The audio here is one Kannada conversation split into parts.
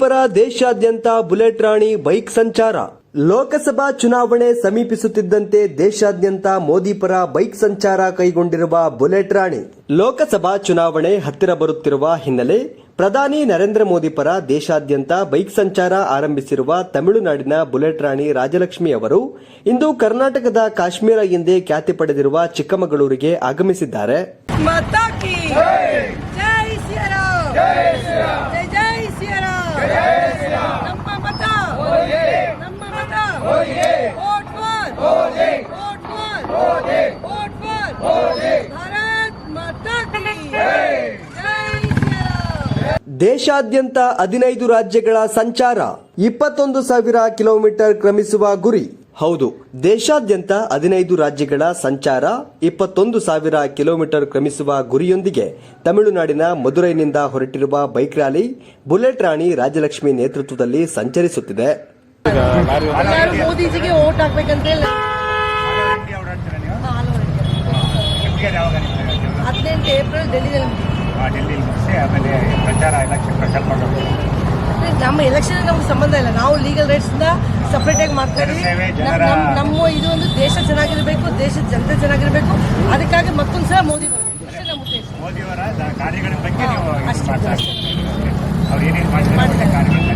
ಪರ ದೇಶಾದ್ಯಂತ ಬುಲೆಟ್ ರಾಣಿ ಬೈಕ್ ಸಂಚಾರ. ಲೋಕಸಭಾ ಚುನಾವಣೆ ಸಮೀಪಿಸುತ್ತಿದ್ದಂತೆ ದೇಶಾದ್ಯಂತ ಮೋದಿ ಪರ ಬೈಕ್ ಸಂಚಾರ ಕೈಗೊಂಡಿರುವ ಬುಲೆಟ್ ರಾಣಿ. ಲೋಕಸಭಾ ಚುನಾವಣೆ ಹತ್ತಿರ ಬರುತ್ತಿರುವ ಹಿನ್ನೆಲೆ ಪ್ರಧಾನಿ ನರೇಂದ್ರ ಮೋದಿ ಪರ ದೇಶಾದ್ಯಂತ ಬೈಕ್ ಸಂಚಾರ ಆರಂಭಿಸಿರುವ ತಮಿಳುನಾಡಿನ ಬುಲೆಟ್ ರಾಣಿ ರಾಜಲಕ್ಷ್ಮಿ ಅವರು ಇಂದು ಕರ್ನಾಟಕದ ಕಾಶ್ಮೀರ ಎಂದೇ ಖ್ಯಾತಿ ಪಡೆದಿರುವ ಚಿಕ್ಕಮಗಳೂರಿಗೆ ಆಗಮಿಸಿದ್ದಾರೆ. ದೇಶಾದ್ಯಂತ ಹದಿನೈದು ರಾಜ್ಯಗಳ ಸಂಚಾರ ಇಪ್ಪತ್ತೊಂದು ಸಾವಿರ ಕಿಲೋಮೀಟರ್ ಕ್ರಮಿಸುವ ಗುರಿ. ಹೌದು ದೇಶಾದ್ಯಂತ ಹದಿನೈದು ರಾಜ್ಯಗಳ ಸಂಚಾರ ಇಪ್ಪತ್ತೊಂದು ಸಾವಿರ ಕಿಲೋಮೀಟರ್ ಕ್ರಮಿಸುವ ಗುರಿಯೊಂದಿಗೆ ತಮಿಳುನಾಡಿನ ಮಧುರೈನಿಂದ ಹೊರಟಿರುವ bike rally bullet Rani Rajalakshmi ನೇತೃತ್ವದಲ್ಲಿ ಸಂಚರಿಸುತ್ತಿದೆ. ಮೋದಿಜಿಗೆ ವೋಟ್ ಹಾಕ್ಬೇಕಂತ ಹದಿನೆಂಟು ಏಪ್ರಿಲ್ ಡೆಲ್ಲಿ ಮುಗಿಸಿ ಆಮೇಲೆ ಪ್ರಚಾರ ಎಲೆಕ್ಷನ್ ಪ್ರಚಾರ ಮಾಡೋದು ನಮ್ಮ ಎಲೆಕ್ಷನ್ ನಮ್ಗೆ ಸಂಬಂಧ ಇಲ್ಲ. ನಾವು ಲೀಗಲ್ ರೈಟ್ಸ್ ಇಂದ ಸಪರೇಟ್ ಆಗಿ ಮಾತಾಡಿ ನಮ್ಮ ಇದು ಒಂದು ದೇಶ ಚೆನ್ನಾಗಿರ್ಬೇಕು ದೇಶದ ಜನತೆ ಚೆನ್ನಾಗಿರ್ಬೇಕು. ಅದಕ್ಕಾಗಿ ಮತ್ತೊಂದ್ಸಲ ಮೋದಿ ಬರ್ಬೇಕು ಅಷ್ಟೇ ಮೋದಿಯವರ ಕಾರ್ಯಗಳ ಬಗ್ಗೆ ಅಷ್ಟೇ. ಅವ್ರು ಏನೇನು ಮಾಡಿದ್ದಾರೆ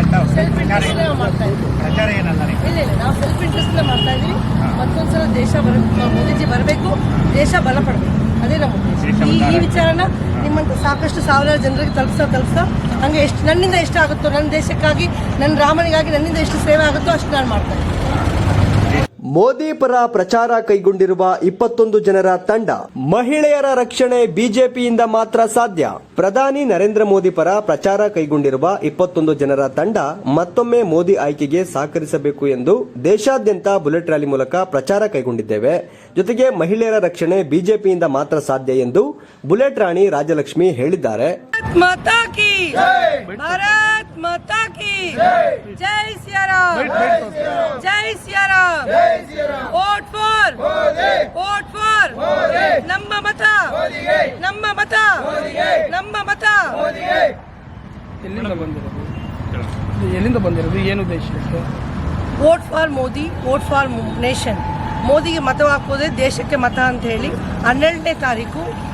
ಅಂತ ಸೆಲ್ಫ್ ಪ್ರಚಾರ ಇಂಟ್ರೆಸ್ಟ್ ಏನು- ಮಾಡ್ತಾ ಇದ್ದೀವಿ. ಪ್ರಚಾರ ಏನಲ್ಲ ಇಲ್ಲ ಇಲ್ಲ ನಾವು ಸೆಲ್ಫ್ ಇಂಟ್ರೆಸ್ಟ್ ಮಾಡ್ತಾ ಇದ್ದೀವಿ. ಮತ್ತೊಂದ್ಸಲ ದೇಶ ಬರ ಮೋದಿಜಿ ಬರಬೇಕು. ದೇಶ ಬಲಪಡಬೇಕು. ಅದೇ ನಮ್ಮ ಉದ್ದೇಶ. ಈ ಈ ವಿಚಾರನ ನಿಮ್ಮಂತ ಸಾಕಷ್ಟು ಸಾವಿರಾರು ಜನರಿಗೆ ತಲುಪಿಸೋ ತಲುಪಿಸೋ ಹಂಗೆ ಎಷ್ಟು ನನ್ನಿಂದ ಎಷ್ಟು ಆಗುತ್ತೋ ನನ್ನ ದೇಶಕ್ಕಾಗಿ ನನ್ನ ರಾಮನಿಗಾಗಿ ನನ್ನಿಂದ ಎಷ್ಟು ಸೇವೆ ಆಗುತ್ತೋ ಅಷ್ಟು ನಾನು ಮಾಡ್ತಾ ಇದ್ದೀನಿ. ಮೋದಿ ಪರ ಪ್ರಚಾರ ಕೈಗೊಂಡಿರುವ ಇಪ್ಪತ್ತೊಂದು ಜನರ ತಂಡ ಮಹಿಳೆಯರ ರಕ್ಷಣೆ ಬಿಜೆಪಿಯಿಂದ ಮಾತ್ರ ಸಾಧ್ಯ. ಪ್ರಧಾನಿ ನರೇಂದ್ರ ಮೋದಿ ಪರ ಪ್ರಚಾರ ಕೈಗೊಂಡಿರುವ ಇಪ್ಪತ್ತೊಂದು ಜನರ ತಂಡ ಮತ್ತೊಮ್ಮೆ ಮೋದಿ ಆಯ್ಕೆಗೆ ಸಹಕರಿಸಬೇಕು ಎಂದು ದೇಶಾದ್ಯಂತ ಬುಲೆಟ್ ರ್ಯಾಲಿ ಮೂಲಕ ಪ್ರಚಾರ ಕೈಗೊಂಡಿದ್ದೇವೆ. ಜೊತೆಗೆ ಮಹಿಳೆಯರ ರಕ್ಷಣೆ ಬಿಜೆಪಿಯಿಂದ ಮಾತ್ರ ಸಾಧ್ಯ ಎಂದು ಬುಲೆಟ್ ರಾಣಿ ರಾಜಲಕ್ಷ್ಮಿ ಹೇಳಿದ್ದಾರೆ. माता की भारत माता की जय सिया राम जय Siya Ram vote for vote for ನಮ್ಮ ಮತ ನಮ್ಮ ಮತ ನಮ್ಮ ಮತ ಎಲ್ಲಿಂದ ಬಂದಿರೋದು ಇದು ಎಲ್ಲಿಂದ ಬಂದಿರೋದು ಏನು ಉದ್ದೇಶ ಇದಕ್ಕೆ? Vote for Modi vote for nation ಮೋದಿಗೆ ಮತ ಹಾಕೋದೇ ದೇಶಕ್ಕೆ ಮತ ಅಂತ ಹೇಳಿ ಹನ್ನೆರಡನೇ ತಾರೀಕು ಆ,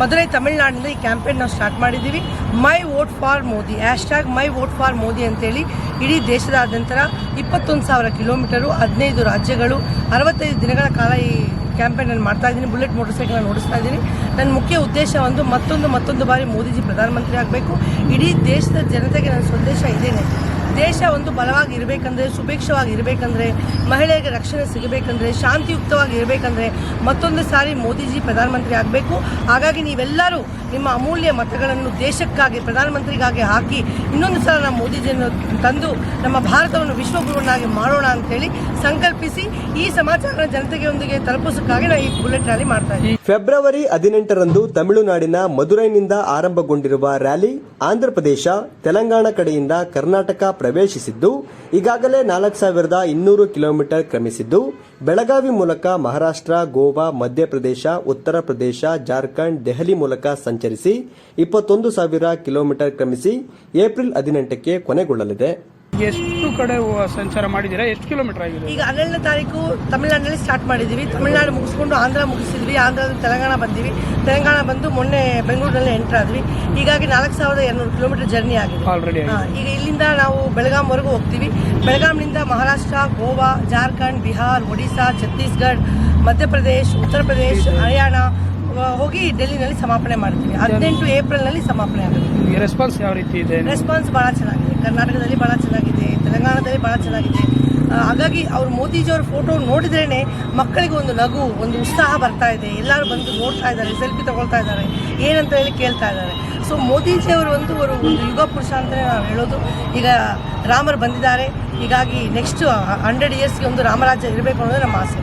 ಮದುರೈ ತಮಿಳುನಾಡಿನಲ್ಲಿ ಈ ಕ್ಯಾಂಪೇನ್ ನಾವು ಸ್ಟಾರ್ಟ್ ಮಾಡಿದ್ದೀವಿ. My vote for Modi. Hashtag my vote for Modi ಅಂತೇಳಿ ಇಡೀ ದೇಶದಾದ್ಯಂತರ ಇಪ್ಪತ್ತೊಂದು ಸಾವಿರ ಕಿಲೋಮೀಟರು ಹದಿನೈದು ರಾಜ್ಯಗಳು ಅರವತ್ತೈದು ದಿನಗಳ ಕಾಲ ಈ ಕ್ಯಾಂಪೇನ್ ನಾನು ಮಾಡ್ತಾ ಇದ್ದೀನಿ. ಬುಲೆಟ್ ಮೋಟರ್ ಸೈಕಲ್ ಓಡಿಸ್ತಾ ಇದ್ದೀನಿ. ನನ್ನ ಮುಖ್ಯ ಉದ್ದೇಶ ಒಂದು, ಮತ್ತೊಂದು ಮತ್ತೊಂದು ಬಾರಿ ಮೋದಿಜಿ ಪ್ರಧಾನಮಂತ್ರಿ ಆಗಬೇಕು. ಇಡೀ ದೇಶದ ಜನತೆಗೆ ನನ್ನ ಸಂದೇಶ ಇದೇನೆ. ದೇಶ ಒಂದು ಬಲವಾಗಿ ಇರಬೇಕಂದ್ರೆ ಸುಭಿಕ್ಷವಾಗಿ ಇರಬೇಕಂದ್ರೆ ಮಹಿಳೆಯರಿಗೆ ರಕ್ಷಣೆ ಸಿಗಬೇಕಂದ್ರೆ, ಶಾಂತಿಯುಕ್ತವಾಗಿ ಇರಬೇಕಂದ್ರೆ ಮತ್ತೊಂದು ಸಾರಿ ಮೋದಿಜಿ ಪ್ರಧಾನಮಂತ್ರಿ ಆಗಬೇಕು. ಹಾಗಾಗಿ ನೀವೆಲ್ಲರೂ ನಿಮ್ಮ ಅಮೂಲ್ಯ ಮತಗಳನ್ನು ದೇಶಕ್ಕಾಗಿ, ಪ್ರಧಾನಮಂತ್ರಿಗಾಗಿ ಹಾಕಿ, ಇನ್ನೊಂದು ಸಲ ನಮ್ಮ ಮೋದಿಜಿಯನ್ನು ತಂದು ನಮ್ಮ ಭಾರತವನ್ನು ವಿಶ್ವಗುರುವನ್ನಾಗಿ ಮಾಡೋಣ ಅಂತೇಳಿ ಸಂಕಲ್ಪಿಸಿ ಈ ಸಮಾಚಾರ ಜನತೆಗೆ ಒಂದಿಗೆ ತಲುಪಿಸೋಕ್ಕಾಗಿ ನಾವು ಈ ಬುಲೆಟ್ ರ್ಯಾಲಿ ಮಾಡ್ತಾ ಇದ್ದೀವಿ. ಫೆಬ್ರವರಿ ಹದಿನೆಂಟರಂದು ತಮಿಳುನಾಡಿನ ಮಧುರೈನಿಂದ ಆರಂಭಗೊಂಡಿರುವ ರ್ಯಾಲಿ ಆಂಧ್ರಪ್ರದೇಶ, ತೆಲಂಗಾಣ ಕಡೆಯಿಂದ ಕರ್ನಾಟಕ ಪ್ರವೇಶಿಸಿದ್ದು, ಈಗಾಗಲೇ ನಾಲ್ಕು ಸಾವಿರದ ಇನ್ನೂರು ಕಿಲೋಮೀಟರ್ ಕ್ರಮಿಸಿದ್ದು, ಬೆಳಗಾವಿ ಮೂಲಕ ಮಹಾರಾಷ್ಟ್ರ, ಗೋವಾ, ಮಧ್ಯಪ್ರದೇಶ, ಉತ್ತರ ಪ್ರದೇಶ, ಜಾರ್ಖಂಡ್, ದೆಹಲಿ ಮೂಲಕ ಸಂಚರಿಸಿ ಇಪ್ಪತ್ತೊಂದು ಸಾವಿರ ಕಿಲೋಮೀಟರ್ ಕ್ರಮಿಸಿ ಏಪ್ರಿಲ್ ಹದಿನೆಂಟಕ್ಕೆ ಕೊನೆಗೊಳ್ಳಲಿದೆ. ಎಷ್ಟು ಕಡೆ ಸಂಚಾರ ಮಾಡಿದ್ದೀರಾ? ಎಷ್ಟು ಕಿಲೋಮೀಟರ್ ಆಗಿದೆ? ಈಗ ಹನ್ನೆರಡನೇ ತಾರೀಕು ತಮಿಳುನಾಡಿನಲ್ಲಿ ಸ್ಟಾರ್ಟ್ ಮಾಡಿದ್ದೀವಿ. ತಮಿಳುನಾಡು ಮುಗಿಸ್ಕೊಂಡು ಆಂಧ್ರ ಮುಗಿಸಿದ್ವಿ. ಆಂಧ್ರದಲ್ಲಿ ತೆಲಂಗಾಣ ಬಂದಿವಿ. ತೆಲಂಗಾಣ ಬಂದು ಮೊನ್ನೆ ಬೆಂಗಳೂರಿನಲ್ಲಿ ಎಂಟರ್ ಆದ್ವಿ. ಹೀಗಾಗಿ ನಾಲ್ಕು ಸಾವಿರದ ಎರಡುನೂರು ಕಿಲೋಮೀಟರ್ ಜರ್ನಿ ಆಗಿದೆ. ಆಲ್ರೆಡಿ ಈಗ ಇಲ್ಲಿಂದ ನಾವು ಬೆಳಗಾಂವರೆಗೂ ಹೋಗ್ತೀವಿ. ಬೆಳಗಾಂನಿಂದ ಮಹಾರಾಷ್ಟ್ರ ಗೋವಾ ಜಾರ್ಖಂಡ್ ಬಿಹಾರ್ ಒಡಿಶಾ ಛತ್ತೀಸ್ಗಢ ಮಧ್ಯಪ್ರದೇಶ್ ಉತ್ತರ ಪ್ರದೇಶ್ ಹರಿಯಾಣ ಹೋಗಿ ಡೆಲ್ಲಿನಲ್ಲಿ ಸಮಾಪನೆ ಮಾಡ್ತೀವಿ ಹದಿನೆಂಟು ಏಪ್ರಿಲ್ನಲ್ಲಿ ಸಮಾಪನೆ ಆಗುತ್ತೆ. ರೆಸ್ಪಾನ್ಸ್ ಯಾವ ರೀತಿ ಇದೆ? ರೆಸ್ಪಾನ್ಸ್ ಭಾಳ ಚೆನ್ನಾಗಿದೆ. ಕರ್ನಾಟಕದಲ್ಲಿ ಭಾಳ ಚೆನ್ನಾಗಿದೆ ತೆಲಂಗಾಣದಲ್ಲಿ ಭಾಳ ಚೆನ್ನಾಗಿದೆ. ಹಾಗಾಗಿ ಅವ್ರು ಮೋದಿಜಿಯವ್ರ ಫೋಟೋ ನೋಡಿದ್ರೇನೆ ಮಕ್ಕಳಿಗೆ ಒಂದು ನಗು ಒಂದು ಉತ್ಸಾಹ ಬರ್ತಾ ಇದೆ. ಎಲ್ಲರೂ ಬಂದು ನೋಡ್ತಾ ಇದ್ದಾರೆ ಸೆಲ್ಫಿ ತಗೊಳ್ತಾ ಇದ್ದಾರೆ. ಏನಂತ ಹೇಳಿ ಕೇಳ್ತಾ ಇದ್ದಾರೆ. ಸೊ ಮೋದಿಜಿಯವರು ಒಂದು ಅವರು ಒಂದು ಯುಗ ಪುರುಷ ಅಂತಲೇ ನಾವು ಹೇಳೋದು. ಈಗ ರಾಮರು ಬಂದಿದ್ದಾರೆ. ಹೀಗಾಗಿ ನೆಕ್ಸ್ಟ್ ಹಂಡ್ರೆಡ್ ಇಯರ್ಸ್ಗೆ ಒಂದು ರಾಮರಾಜ್ಯ ಇರಬೇಕು ಅನ್ನೋದು ನಮ್ಮ ಆಸೆ.